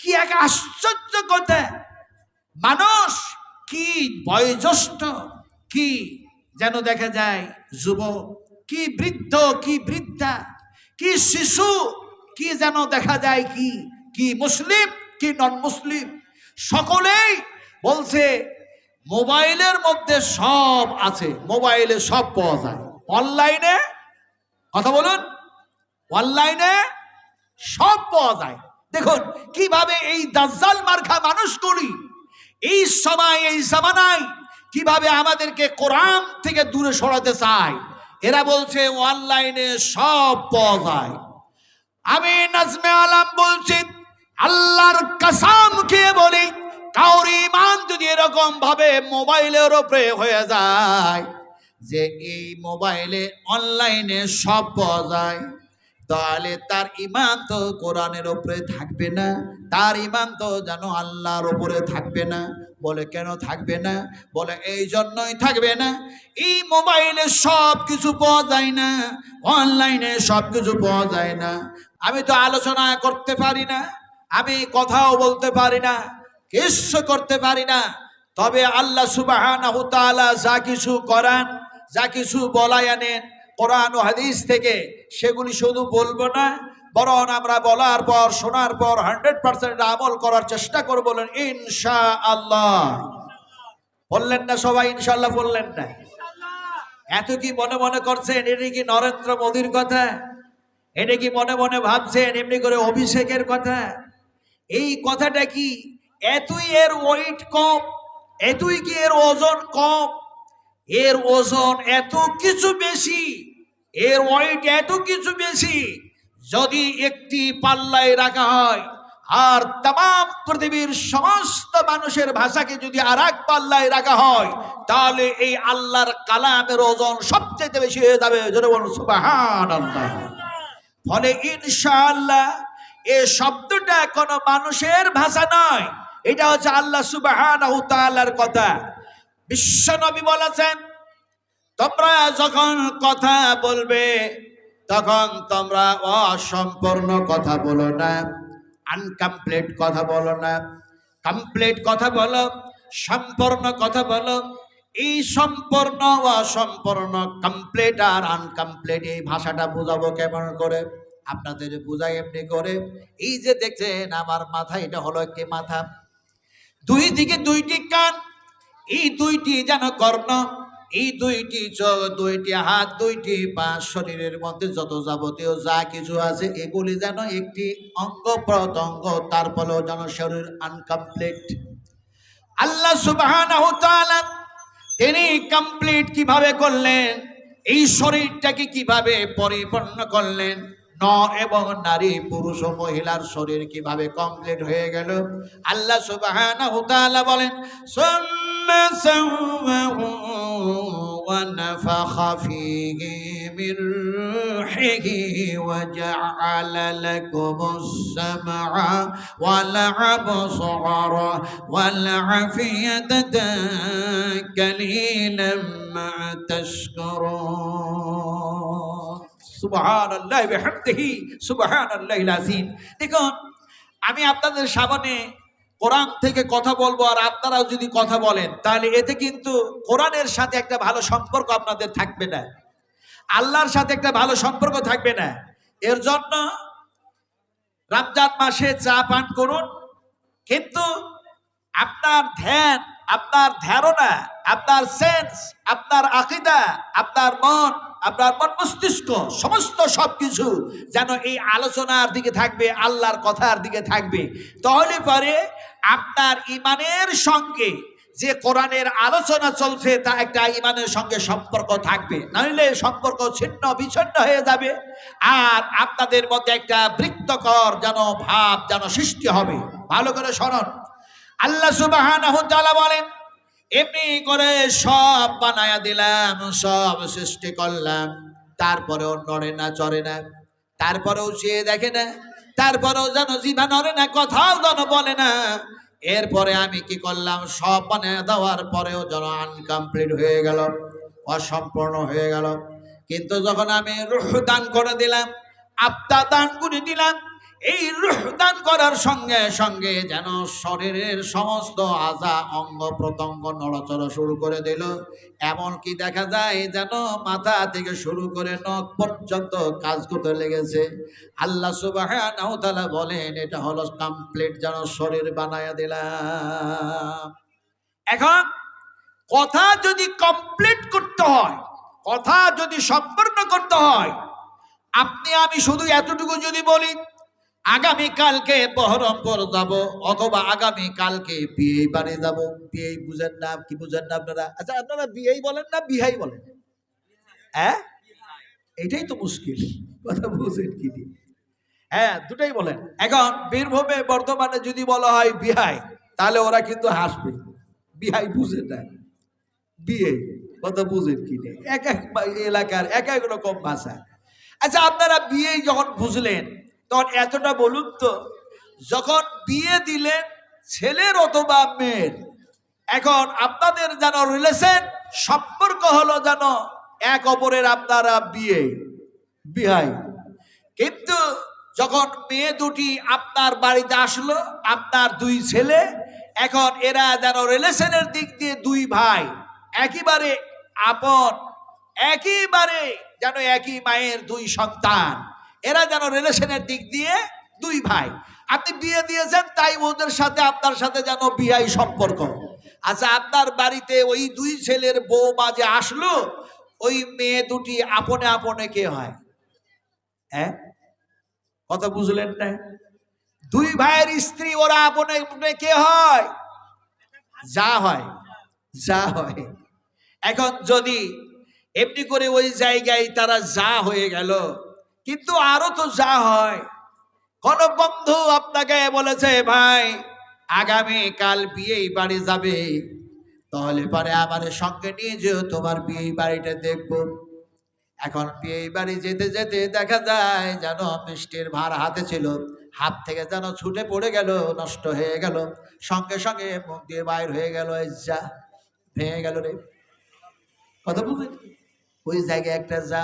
কি এক আশ্চর্য কথা। মানুষ কি বয়োজ্যেষ্ঠ, কি যেন দেখা যায় যুবক, কি বৃদ্ধ, কি বৃদ্ধা, কি শিশু, কি যেন দেখা যায় কি কি মুসলিম, কি নন মুসলিম সকলেই বলছে, মোবাইলের মধ্যে সব আছে, মোবাইলে সব পাওয়া যায়। অনলাইনে, কথা বলুন, অনলাইনে সব পাওয়া যায়। দেখুন, কীভাবে এই দাজ্জাল মার্খা মানুষগুলি এই সময়, এই জামানায় কীভাবে আমাদেরকে কোরআন থেকে দূরে সরাতে চায়, এরা বলছে, অনলাইনে সব পাওয়া যায়। আমি নাজমে আলাম বলছি, আল্লাহর কাসাম খেয়ে বলি, কাউর ইমান যদি এরকম ভাবে মোবাইলের ওপরে হয়ে যায়, যে এই মোবাইলে অনলাইনে সব পাওয়া যায়। তাহলে তার ইমান তো কোরআনের ওপরে থাকবে না, তার ইমান তো যেন আল্লাহর ওপরে থাকবে না। বলে, কেন থাকবে না? বলে, এই জন্যই থাকবে না। এই মোবাইলে সব কিছু পাওয়া যায় না, অনলাইনে সব কিছু পাওয়া যায় না। আমি তো আলোচনা করতে পারি না, আমি কথাও বলতে পারি না কিছু করতে পারি না। তবে আল্লাহ সুবাহ যা কিছু করান, যা কিছু বলাই আনেন কোরআন হাদিস থেকে সেগুলি শুধু বলব না, বরং আমরা বলার পর, শোনার পর হান্ড্রেড পার্সেন্ট আমল করার চেষ্টা করব বলেন ইনশা আল্লাহ বললেন না সবাই ইনশাল্লাহ বললেন না। এত কি মনে মনে করছেন? এটা কি নরেন্দ্র মোদীর কথা? এটা কি মনে মনে ভাবছেন? এমনি করে অভিষেকের কথা? এই কথাটা কি এতই এর ওয়েট কম? এতই কি এর ওজন কম? এর ওজন এত কিছু বেশি? এর ওয়েট এত কিছু বেশি, যদি একটি পাল্লায় রাখা হয়, আর তাম পৃথিবীর সমস্ত মানুষের ভাষাকে যদি আর এক পাল্লায় রাখা হয়, তাহলে এই আল্লাহর কালামের ওজন সবচেয়ে বেশি হয়ে যাবে। ফলে ইনশাআল্লাহ এ শব্দটা কোনো মানুষের ভাষা নয়। এটা হচ্ছে আল্লাহ সুবাহান কথা। বিশ্বনবী বলেছেন তোমরা যখন কথা বলবে, তখন তোমরা অসম্পূর্ণ কথা বলো না আনকমপ্লিট কথা বলো না। কমপ্লিট কথা বলো, সম্পূর্ণ কথা বলো। এই সম্পূর্ণ, অসম্পূর্ণ কমপ্লিট আর আনকমপ্লিট এই ভাষাটা বোঝাবো কেমন করে? আপনাদের বোঝাই এমনি করে। এই যে দেখছেন, আমার মাথা, এটা হলো একটি মাথা। দুই দিকে দুইটি কান, এই দুইটি যেন কর্ণ এই দুইটি দুইটি হাত, দুইটি পা শরীরের মধ্যে যত যাবতীয় যা কিছু আছে, এগুলি যেন একটি অঙ্গ প্রত্যঙ্গ তারপরেও যেন শরীর আনকমপ্লিট আল্লাহ সুবাহ তিনি কমপ্লিট কীভাবে করলেন? এই শরীরটাকে কীভাবে পরিপূর্ণ করলেন? ন এবং নারী, পুরুষ ও মহিলার শরীর কীভাবে কমপ্লিট হয়ে গেল? আল্লাহ সুবহানাহু তাআলা বলেন, সুম্মা সাওয়াহু ওয়া নাফাখা ফীহি মির রূহিহি ওয়া জাআলা লাকুমুস সামআ ওয়াল আবসারা ওয়াল আফিয়াতা আল্লাহ আযীম। দেখুন, আমি আপনাদের সামনে কোরআন থেকে কথা বলব আর আপনারাও যদি কথা বলেন, তাহলে এতে কিন্তু কোরআনের সাথে একটা ভালো সম্পর্ক আপনাদের থাকবে না। আল্লাহর সাথে একটা ভালো সম্পর্ক থাকবে না। এর জন্য রমজান মাসে চা পান করুন, কিন্তু আপনার ধ্যান, আপনার ধারণা, আপনার সেন্স, আপনার আকিদা, আপনার মন আপনার মন মস্তিষ্ক, সমস্ত সব কিছু যেন এই আলোচনার দিকে থাকবে, আল্লাহর কথার দিকে থাকবে। তাহলে পরে আপনার ইমানের সঙ্গে যে কোরআনের আলোচনা চলছে, তা একটা ইমানের সঙ্গে সম্পর্ক থাকবে। নইলে সম্পর্ক ছিন্ন, বিচ্ছিন্ন হয়ে যাবে আর আপনাদের মধ্যে একটা বৃত্তকর যেন ভাব, যেন সৃষ্টি হবে। ভালো করে স্মরণ আল্লাহ সুবাহান বলেন এমনি করে সব বানায়া দিলাম, সব সৃষ্টি করলাম। তারপরেও নড়ে না, চড়ে না। তারপরেও সে দেখে না। তারপরেও যেন জিভা নড়ে না, কথাও যেন বলে না। এরপরে আমি কি করলাম, সব বানিয়ে দেওয়ার পরেও যেন আনকমপ্লিট হয়ে গেল, অসম্পূর্ণ হয়ে গেল। কিন্তু যখন আমি রুহ দান করে দিলাম, আত্মা দান করে দিলাম এই রুহ দান করার সঙ্গে সঙ্গে যেন শরীরের সমস্ত আজা, অঙ্গ প্রত্যঙ্গ নড়াচড়া শুরু করে দিল। এমনকি দেখা যায় যেন মাথা থেকে শুরু করে নখ পর্যন্ত কাজ করতে লেগেছে। আল্লাহ সুবাহ বলেন, এটা হলো কমপ্লিট যেন শরীর বানায়া দিলাম। এখন কথা যদি কমপ্লিট করতে হয়, কথা যদি সম্পূর্ণ করতে হয়, আপনি আমি শুধু এতটুকু যদি বলি আগামী কালকে বহরমপুর যাব, অথবা আগামী কালকে বিয়ে বাড়ি যাব। বিয়ে বুঝেন না, কি বুঝেন না আপনারা? আচ্ছা আপনারা বিয়েই বলেন না, বিহাই বলেন? হ্যাঁ? এটাই তো মুশকিল, কথা বুঝেন কি? হ্যাঁ দুটাই বলেন। এখন বীরভূমে বর্তমানে যদি বলা হয় বিহাই, তাহলে ওরা কিন্তু হাসবে। বিহাই বুঝে না। বিয়ে কথা বুঝেন কি এক এক এলাকার এক এক রকম ভাষা। আচ্ছা আপনারা বিয়ে যখন বুঝলেন তখন এতটা বলুন তো, যখন বিয়ে দিলেন ছেলের অথবা মেয়ের, এখন আপনাদের যেন রিলেশন সম্পর্ক হলো যেন এক অপরের আপনারা বিয়ে, বিহাই। কিন্তু যখন মেয়ে দুটি আপনার বাড়িতে আসলো, আপনার দুই ছেলে, এখন এরা যেন রিলেশনের দিক দিয়ে দুই ভাই, একেবারে আপন, একেবারে যেন একই মায়ের দুই সন্তান। এরা যেন রিলেশনের দিক দিয়ে দুই ভাই। আপনি বিয়ে দিয়েছেন, তাই ওদের সাথে আপনার সাথে যেন বিয়াই সম্পর্ক। আচ্ছা আপনার বাড়িতে ওই দুই ছেলের বউ মাঝে আসলো, ওই মেয়ে দুটি আপনে আপনে কে হয়? হ্যাঁ? কথা বুঝলেন না? দুই ভাইয়ের স্ত্রী, ওরা আপনে আপনে কে হয়? যা হয় যা হয়। এখন যদি এমনি করে ওই জায়গায় তারা যা হয়ে গেল কিন্তু আরও তো যা হয়। কোন বন্ধু আপনাকে বলেছে, ভাই আগামী কাল বিয়ে বাড়ি যাবে। তাহলে পরে আমার সঙ্গে নিয়ে যেও, তোমার বিয়ে বাড়িটা দেখব। এখন বিয়ে বাড়ি যেতে যেতে দেখা যায় যেন মিষ্টির ভার হাতে ছিল। হাত থেকে যেন ছুটে পড়ে গেল, নষ্ট হয়ে গেল। সঙ্গে সঙ্গে মুখ দিয়ে বাইর হয়ে গেল যা, ভেঙে গেল রে। কথা বুঝলেন ওই জায়গায় একটা যা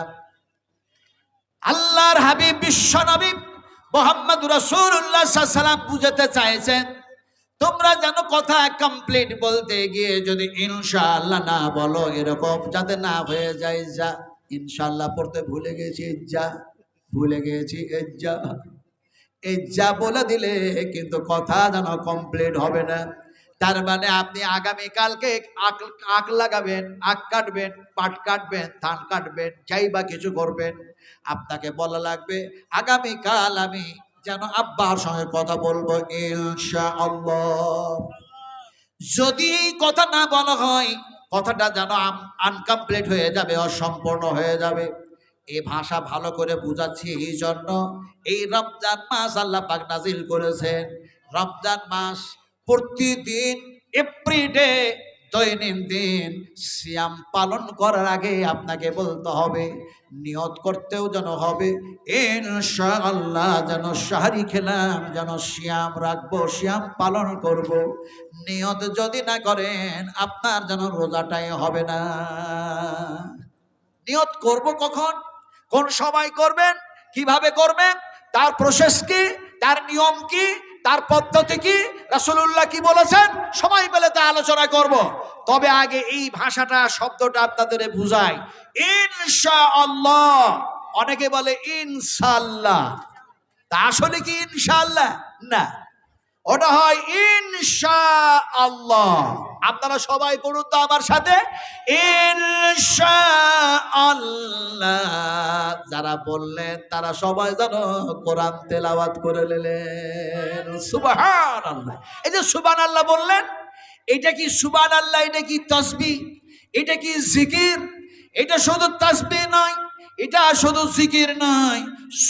আল্লাহর হাবিব, বিশ্ব নবী মোহাম্মদ রসুল্লাহ সাল্লাম বুঝাতে চাইছেন, তোমরা যেন কথা কমপ্লিট বলতে গিয়ে যদি ইনশাআল্লাহ না বলো, এরকম যাতে না হয়ে যায় যা ইনশাআল্লাহ পড়তে ভুলে গেছি যা ভুলে গেছি যা এই যা বলে দিলে কিন্তু কথা যেন কমপ্লিট হবে না। তার মানে আপনি আগামী কালকে আক আক লাগাবেন, আখ কাটবেন, পাট কাটবেন, ধান কাটবেন, যাই বা কিছু করবেন। আপনাকে বলা লাগবে আগামী কাল আমি যেন আব্বার সঙ্গে কথা বলব যদি এই কথা না বলা হয়, কথাটা যেন আনকমপ্লিট হয়ে যাবে, অসম্পূর্ণ হয়ে যাবে। এই ভাষা ভালো করে বুঝাচ্ছি এই জন্য, এই রমজান মাস আল্লাহ পাক নাজিল করেছেন। রমজান মাস প্রতিদিন এপ্রিডে দৈনন্দিন সিয়াম পালন করার আগে আপনাকে বলতে হবে, নিয়ত করতেও যেন হবে, ইনশাআল্লাহ যেন সাহারি খেলাম, যেন শ্যাম রাখব শ্যাম পালন করব। নিয়ত যদি না করেন, আপনার যেন রোজাটাই হবে না। নিয়ত করব কখন? কোন সময় করবেন? কীভাবে করবেন? তার প্রসেস কি? তার নিয়ম কি? তার পদ্ধতি কি? রাসূলুল্লাহ কি বলেছেন? সময় পেলে তা আলোচনা করব। তবে আগে এই ভাষাটা, শব্দটা আপনাদের বুঝাই। ইনশাআল্লাহ। অনেকে বলে ইনশাল্লাহ তা আসলে কি ইনশাল্লাহ না। ওটা হয় ইনশা আল্লাহ আপনারা সবাই পড়ুন তো আমার সাথে। ইনশা আল্লাহ যারা বললেন, তারা সবাই যেন কোরআন তেলাওয়াত করে নিলেন। সুবাহান আল্লাহ এই যে সুবান আল্লাহ বললেন, এটা কি সুবান আল্লাহ এটা কি তসবি এটা কি জিকির? এটা শুধু তসবি নয়, এটা শুধু জিকির নয়।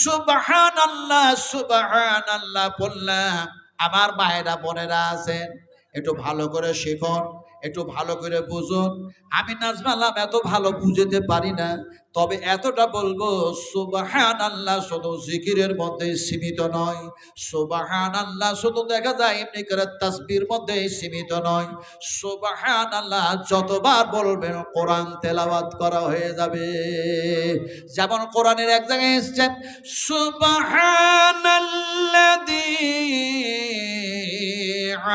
সুবাহান আল্লাহ সুবাহান আল্লাহ বললাম। আমার মায়েরা বোনেরা আছেন একটু ভালো করে শিখুন। একটু ভালো করে বুঝুন। আমি নাজমালাম এত ভালো বুঝতে পারি না, তবে এতটা বলব সুবাহান আল্লাহ শুধু জিকিরের মধ্যে সীমিত নয়। সুবাহান আল্লাহ শুধু দেখা যায় এমনি করে তাসবির মধ্যে সীমিত নয়। সুবাহান আল্লাহ যতবার বলবেন কোরআন তেলাওয়াত করা হয়ে যাবে। যেমন কোরআনের এক জায়গায় এসছে সুবহানাল্লাযী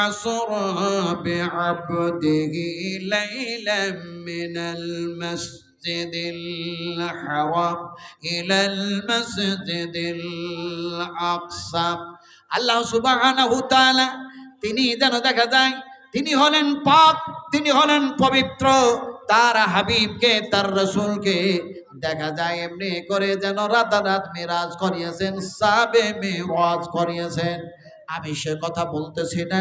আসরা বিআবদিহি লাইলাম মিনাল মাসজিদিল হারাম ইলাল মাসজিদিল আকসা আল্লাহ সুবহানাহু তাআলা তিনি যেন দেখা যায়, তিনি হলেন পাক, তিনি হলেন পবিত্র, তার হাবিবকে, তার রসুলকে দেখা যায় এমনি করে যেন রাতারাত মিরাজ করিয়েছেন, সাবে মিরাজ করিয়েছেন। আমি সে কথা বলতেছি না।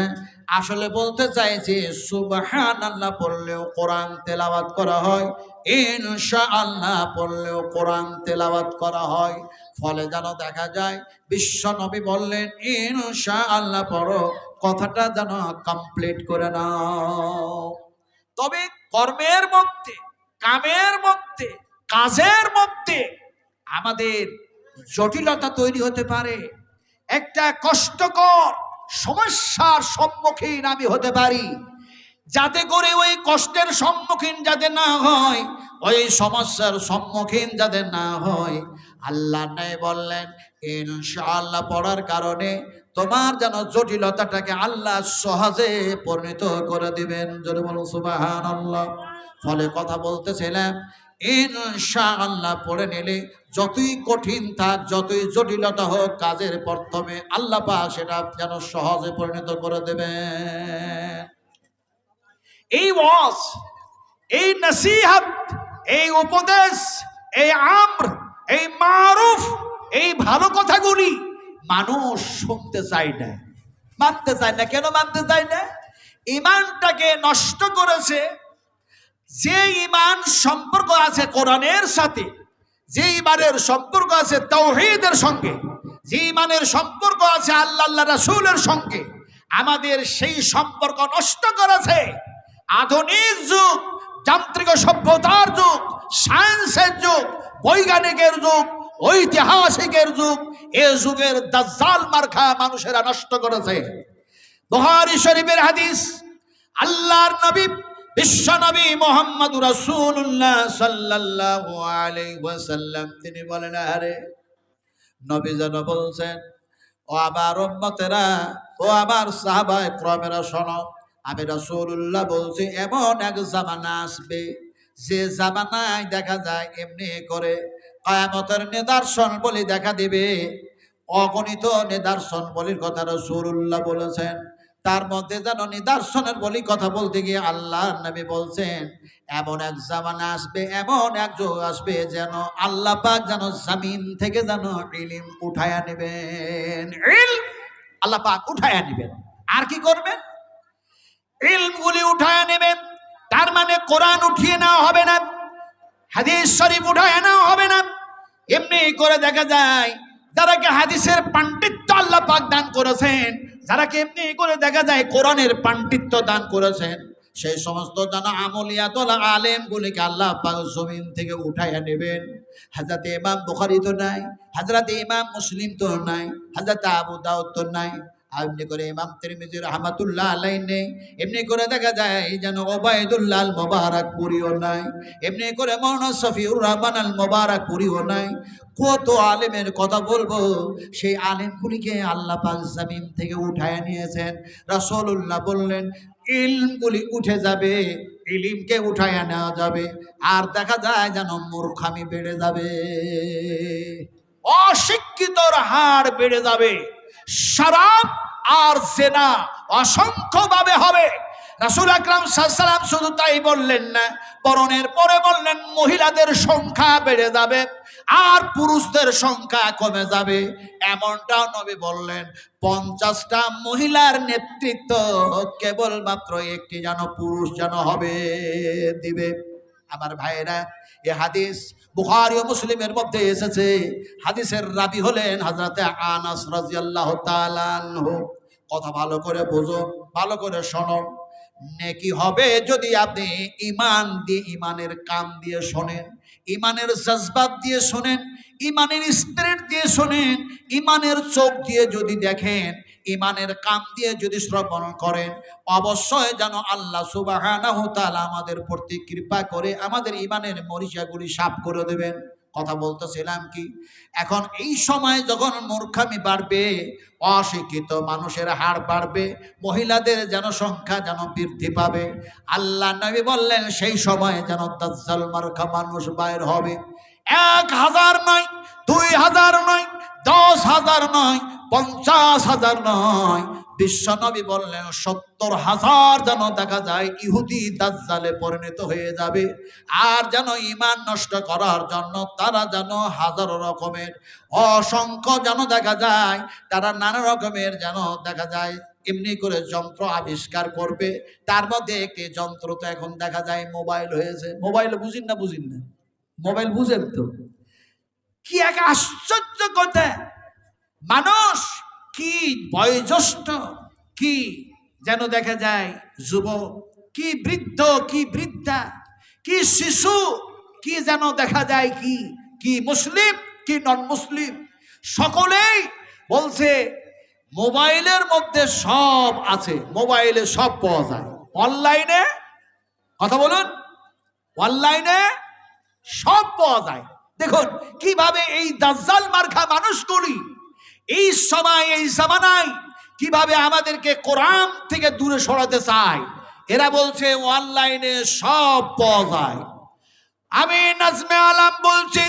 আসলে বলতে চাই যে সুবহান আল্লাহ পড়লেও কোরআন তেলাওয়াত করা হয় ইনশা আল্লাহ পড়লেও কোরআন তেলাওয়াত করা হয়। ফলে যেন দেখা যায়, বিশ্ব নবী বললেন ইনশা আল্লাহ পড়ো, কথাটা যেন কমপ্লিট করে নাও। তবে কর্মের মধ্যে, কামের মধ্যে, কাজের মধ্যে আমাদের জটিলতা তৈরি হতে পারে। একটা কষ্টকর সমস্যার সম্মুখীন আমি হতে পারি। যাতে করে ওই কষ্টের সম্মুখীন যাতে না হয়, ওই সমস্যার সম্মুখীন যাতে না হয়। আল্লাহ নাই বললেন, ইনশাআল্লাহ পড়ার কারণে তোমার যেন জটিলতাটাকে আল্লাহ সহজে পরিণত করে দিবেন। যদি বলুন সুবাহান আল্লাহ ফলে কথা বলতেছিলাম ইনশাআল্লাহ পড়ে নিলে যতই কঠিন থাক, যতই জটিলতা হোক, কাজের প্রথমে আল্লাহ পা সেটা যেন সহজে পরিণত করে দেবেন। এই ওয়াজ, এই নসিহত, এই উপদেশ, এই আমর, এই মারুফ, এই ভালো কথাগুলি মানুষ শুনতে চায় না। মানতে চায় না। কেন মানতে চায় না? ইমানটাকে নষ্ট করেছে যে ইমান সম্পর্ক আছে কোরআনের সাথে, যে ইমানের সম্পর্ক আছে তৌহিদের সঙ্গে, যে ইমানের সম্পর্ক আছে আল্লাহ আল্লাহ রাসূলের সঙ্গে, আমাদের সেই সম্পর্ক নষ্ট করেছে। আধুনিক যুগ, যান্ত্রিক সভ্যতার যুগ, সায়েন্সের যুগ, বৈজ্ঞানিকের যুগ, ঐতিহাসিকের যুগ, এ যুগের দাজ্জাল মার্খা মানুষেরা নষ্ট করেছে। বুখারী শরীফের হাদিস, আল্লাহর নবী বিশ্ব নবী মোহাম্মদ রাসূলুল্লাহ সাল্লাল্লাহু আলাইহি ওয়াসাল্লাম, তিনি বলেন, আরে নবী যেন বলছেন, ও আমার উম্মতেরা, ও আমার সাহাবায়ে ক্রমেরা শোনো, আমি রাসূলুল্লাহ বলছি, এমন এক জামানা আসবে, যে জামানায় দেখা যায় এমনি করে কায়ামতের নিদর্শন বলে দেখা দিবে, অগণিত নিদর্শন বলির কথা রাসূলুল্লাহ বলেছেন তার মধ্যে যেন নিদর্শনের বলি কথা বলতে গিয়ে আল্লাহ নবী বলছেন, এমন এক জামানা আসবে, এমন এক যুগ আসবে যেন আল্লাহ পাক যেন জামিন থেকে যেন ইলিম উঠায়া নেবেন। আল্লাহ পাক উঠায়া নেবেন। আর কি করবেন? ইলমগুলি উঠায়া নেবেন। তার মানে কোরআন উঠিয়ে নেওয়া হবে না, হাদিস শরীফ উঠায় নেওয়া হবে না। এমনি করে দেখা যায় যারা হাদিসের পাণ্ডিত্য আল্লাহ পাক দান করেছেন যারা কেমনি করে দেখা যায় কোরআনের পাণ্ডিত্য দান করেছেন, সেই সমস্ত জানা আমলিয়াতল আলেম গুলিকে আল্লাহ জমিন থেকে উঠাইয়া নেবেন। হাজরাতে ইমাম বুখারি তো নাই, হাজরাতে ইমাম মুসলিম তো নাই, হাজরাতে আবু দাউদ তো নাই। আর এমনি করে ইমাম তিরমিজি রহমাতুল্লাহ আলাই নেই, এমনি করে দেখা যায় যেন ওবায়দুল্লাহ আল মোবারক পুরিও নাই, এমনি করে মৌলানা শফিউর রহমান আল মোবারক পুরিও নাই। কত আলেমের কথা বলব, সেই আলেমগুলিকে আল্লাহ পাক জামিন থেকে উঠায় নিয়েছেন। রাসূলুল্লাহ বললেন, ইলমগুলি উঠে যাবে, ইলিমকে উঠায় নেওয়া যাবে, আর দেখা যায় যেন মূর্খামি বেড়ে যাবে। অশিক্ষিতর হার বেড়ে যাবে। আর জেনা অসংখ্যভাবে হবে। রাসুল আকরাম শুধু তাই বললেন না পরে বললেন, মহিলাদের সংখ্যা বেড়ে যাবে আর পুরুষদের সংখ্যা কমে যাবে। এমনটাও নবী বললেন, পঞ্চাশটা মহিলার নেতৃত্ব কেবলমাত্র একটি যেন পুরুষ যেন হবে, দিবে। আমার ভাইয়েরা এ হাদিস বুখারি ও মুসলিমের মধ্যে এসেছে। হাদিসের রাবি হলেন হাজরাতে আনাস রাজিয়াল্লাহ তাআলা আনহু। কথা ভালো করে বোঝো, ভালো করে শোনো। নেকি হবে যদি আপনি ইমান দিয়ে, ইমানের কাম দিয়ে শোনেন, ইমানের জজবাত দিয়ে শোনেন ইমানের স্পিরিট দিয়ে শোনেন, ইমানের চোখ দিয়ে যদি দেখেন, ইমানের কাম দিয়ে যদি শ্রবণ করেন, অবশ্যই যেন আল্লাহ তাআলা আমাদের প্রতি কৃপা করে আমাদের ইমানের মরিচাগুলি সাফ করে দেবেন। কথা বলতেছিলাম কি? এখন এই সময় যখন মূর্খামি বাড়বে, অশিক্ষিত মানুষের হার বাড়বে, মহিলাদের যেন সংখ্যা যেন বৃদ্ধি পাবে, আল্লাহ নবী বললেন, সেই সময় যেন দাজ্জাল মার্কা মানুষ বাইর হবে। এক হাজার নয়, দুই হাজার নয়, দশ হাজার নয়, পঞ্চাশ হাজার নয়। বিশ্বনবী বললেন, সত্তর হাজার যেন দেখা যায় ইহুদি দাজ্জালে পরিণত হয়ে যাবে। আর যেন ইমান নষ্ট করার জন্য তারা যেন হাজারো রকমের, অসংখ্য যেন দেখা যায়, তারা নানা রকমের যেন দেখা যায়, এমনি করে যন্ত্র আবিষ্কার করবে। তার মধ্যে একটি যন্ত্র তো এখন দেখা যায় মোবাইল হয়েছে। মোবাইল বুঝিন না বুঝিন না। মোবাইল বুঝেন তো কি এক আশ্চর্য কথা। মানুষ কি বয়োজ্যেষ্ঠ, কি যেন দেখা যায় যুবক, কি বৃদ্ধ, কি বৃদ্ধা, কি শিশু, কি যেন দেখা যায় কি কি মুসলিম, কি নন মুসলিম সকলেই বলছে, মোবাইলের মধ্যে সব আছে, মোবাইলে সব পাওয়া যায়। অনলাইনে, কথা বলুন, অনলাইনে সব পাওয়া যায়। দেখুন, কীভাবে এই দাজ্জাল মার্খা মানুষগুলি এই সময়, এই জামানায় কীভাবে আমাদেরকে কোরআন থেকে দূরে সরাতে চায়, এরা বলছে অনলাইনে সব পাওয়া যায়। আমি নাজমে আলাম বলছি,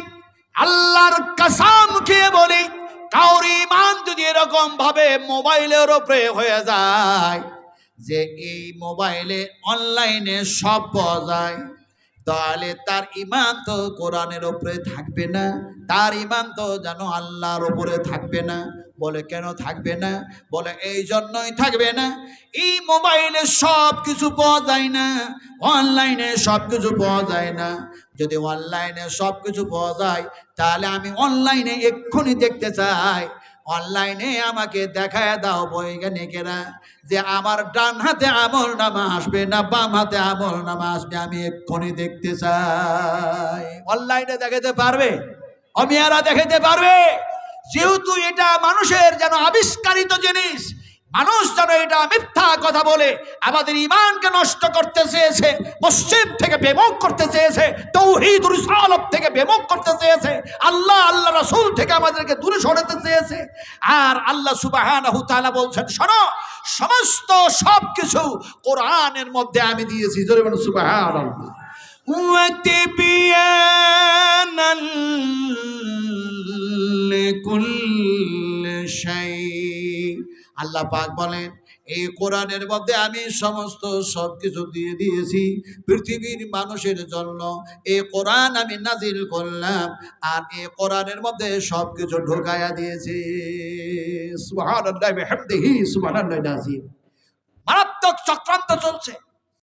আল্লাহর কাসাম খেয়ে বলি, কাউর ইমান যদি এরকম ভাবে মোবাইলের ওপরে হয়ে যায়, যে এই মোবাইলে অনলাইনে সব পাওয়া যায়। তাহলে তার ইমান তো কোরআনের উপরে থাকবে না, তার ইমান তো যেন আল্লাহর ওপরে থাকবে না। বলে, কেন থাকবে না? বলে, এই জন্যই থাকবে না। এই মোবাইলে সব কিছু পাওয়া যায় না, অনলাইনে সব কিছু পাওয়া যায় না। যদি অনলাইনে সব কিছু পাওয়া যায়, তাহলে আমি অনলাইনে এক্ষুনি দেখতে চাই। অনলাইনে আমাকে দেখায় দাও বৈজ্ঞানিকেরা যে আমার ডান হাতে আমল নামা আসবে না বাম হাতে আমল নামা আসবে, আমি এক্ষুনি দেখতে চাই। অনলাইনে দেখাতে পারবে? অমিয়ারা দেখাতে পারবে? যেহেতু এটা মানুষের যেন আবিষ্কারিত জিনিস মানুষ যেন এটা মিথ্যা কথা বলে আমাদের ইমানকে নষ্ট করতে চেয়েছে মসজিদ থেকে বেমুখ করতে চেয়েছে তৌহিদ রিসালত থেকে বেমুখ করতে চেয়েছে আল্লাহ আল্লাহ রাসূল থেকে আমাদেরকে দূরে সরাতে চেয়েছে আর আল্লাহ সুবাহানাহু তাআলা বলছেন শোনো সমস্ত সব কিছু কোরআনের মধ্যে আমি দিয়েছি জোরে বলুন সুবহানাল্লাহ وتبيانا لكل شيء আল্লাহ পাক বলেন, এই কোরআনের মধ্যে আমি সমস্ত সব কিছু দিয়ে দিয়েছি। পৃথিবীর মানুষের জন্য এই কোরআন আমি নাজিল করলাম আর এই কোরআনের মধ্যে সব কিছু ঢোকায়া দিয়েছি। নাজিম। মারাত্মক চক্রান্ত চলছে।